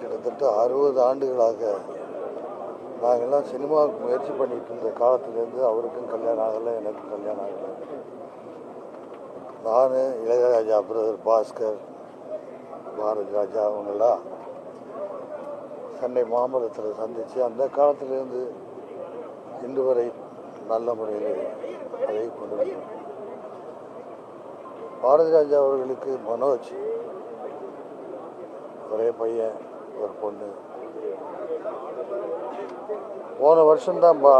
கிட்டத்தட்ட அறுபது ஆண்டுகளாக நாங்கள்லாம் சினிமாவுக்கு முயற்சி பண்ணிட்டு இருந்த காலத்துலேருந்து அவருக்கும் கல்யாணம் ஆகலை எனக்கும் கல்யாணம் ஆகலை நான் இளையராஜா பிரதர் பாஸ்கர் பாரதி ராஜா அவங்கெல்லாம் சென்னை மாமல்லத்தில் சந்தித்து அந்த காலத்திலேருந்து இன்று வரை நல்ல முறையில் அதை கொண்டு வந்தோம். பாரதி ராஜா அவர்களுக்கு மனோஜ் ஒரே பையன் ஒரு பொண்ணு. போன வருஷம்தான் பா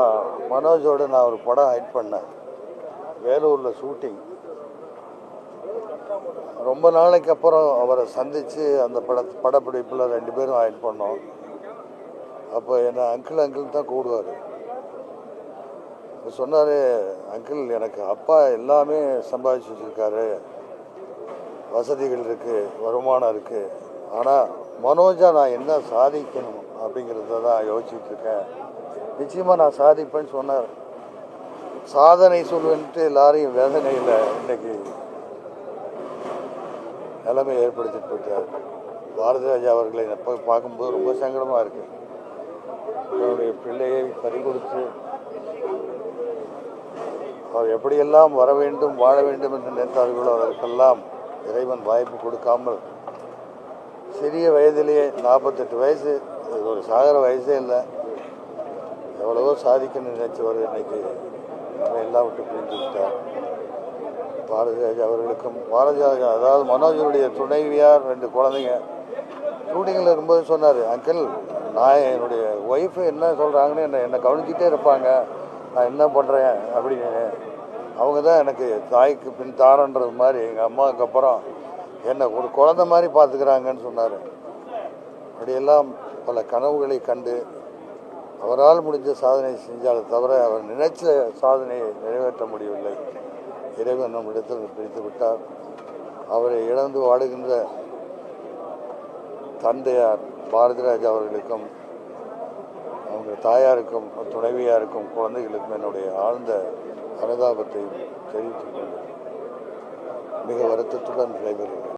மனோஜோடு நான் ஒரு படம் ஹைட் பண்ணேன். வேலூரில் ஷூட்டிங் ரொம்ப நாளைக்கு அப்புறம் அவரை சந்தித்து அந்த பட படப்பிடிப்பில் ரெண்டு பேரும் ஹைட் பண்ணோம். அப்போ என்னை அங்கிள் அங்கிள் தான் கூடுவார். சொன்னார் அங்கிள் எனக்கு அப்பா எல்லாமே சம்பாதிச்சு வச்சுருக்காரு. வசதிகள் இருக்குது வருமானம் இருக்குது ஆனால் மனோஜா நான் என்ன சாதிக்கணும்? அப்படிங்கிறத தான் யோசிச்சுட்டு இருக்கேன். நிச்சயமாக நான் சாதிப்பேன்னு சொன்னார். சாதனை சொல்லுவேன்ட்டு எல்லாரையும் வேதனையில் இன்னைக்கு நிலைமை ஏற்படுத்திட்டு போயிட்டார் பாரதி ராஜா அவர்களை எப்போ பார்க்கும்போது ரொம்ப சங்கடமாக இருக்குது அவருடைய பிள்ளையை பறி கொடுத்து அவர் எப்படியெல்லாம் வர வேண்டும் வாழ வேண்டும் என்று நினைத்தார்களோ அதற்கெல்லாம் இறைவன் வாய்ப்பு கொடுக்காமல் சிறிய வயதிலேயே நாற்பத்தெட்டு வயசு இது ஒரு சாகர வயசே இல்லை. எவ்வளவோ சாதிக்கணும்னு நினைச்சவர் இன்னைக்கு நம்ம எல்லாம் விட்டு பிரிஞ்சு விட்டார். அவர்களுக்கும் பாரதிராஜா அதாவது மனோஜருடைய துணைவியார் ரெண்டு குழந்தைங்க. ஷூட்டிங்கில் இருக்கும்போது சொன்னார் அங்கிள் நான் என்னுடைய ஒய்ஃபு என்ன சொல்கிறாங்கன்னு என்னை என்னை கவனிச்சிட்டே இருப்பாங்க. நான் என்ன பண்ணுறேன் அப்படின்னு. அவங்க தான் எனக்கு தாய்க்கு பின் தாரன்றது மாதிரி எங்கள் அம்மாவுக்கு அப்புறம் என்னை ஒரு குழந்தை மாதிரி பார்த்துக்கிறாங்கன்னு சொன்னார். அப்படியெல்லாம் பல கனவுகளை கண்டு அவரால் முடிஞ்ச சாதனை செஞ்சாலே தவிர அவர் நினைச்ச சாதனையை நிறைவேற்ற முடியவில்லை. இறைவன் நம்மிடத்தில் பிரித்து விட்டார். அவரை இழந்து வாடுகின்ற தந்தையார் பாரதிராஜ் அவர்களுக்கும் அவங்க தாயாருக்கும் துணைவியாருக்கும் குழந்தைகளுக்கும் என்னுடைய ஆழ்ந்த அனுதாபத்தை தெரிவித்துக் கொண்டேன் மிக வருத்தத்துடன் விடைபெறுகிறேன்.